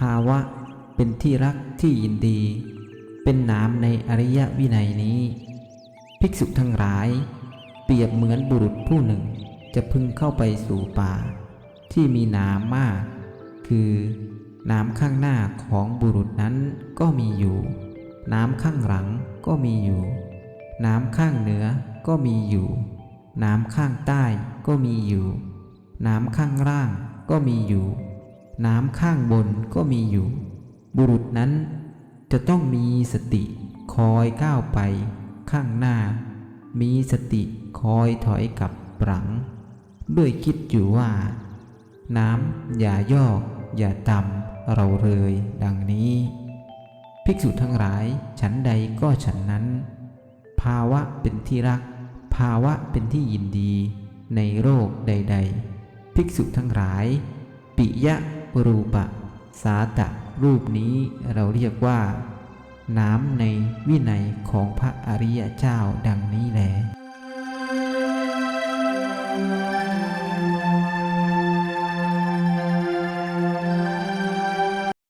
ภาวะเป็นที่รักที่ยินดี เป็นนามในอริยวินัยนี้ ภิกษุทั้งหลาย เปรียบเหมือนบุรุษผู้หนึ่งจะพึงเข้าไปสู่ป่า ที่มีน้ำมาก คือน้ำข้างหน้าของบุรุษนั้นก็มีอยู่ น้ำข้างหลังก็มีอยู่ น้ำข้างเหนือก็มีอยู่ น้ำข้างใต้ก็มีอยู่ น้ำข้างล่างก็มีอยู่ น้ำข้างบนก็มีอยู่ บุรุษนั้นจะต้องมีสติคอยก้าวไปข้างหน้า มีสติคอยถอยกลับหลัง ด้วยคิดอยู่ว่า น้ำอย่าโยอกอย่าต่ำเราเลยดังนี้ ภิกษุทั้งหลายฉันใดก็ฉันนั้น ภาวะเป็นที่รัก ภาวะเป็นที่ยินดีในโลกใด ๆ ภิกษุทั้งหลาย ปิยะ รูปะ สาตะรูปนี้เราเรียกว่า น้ำในวินัยของพระอริยเจ้าดังนี้แหล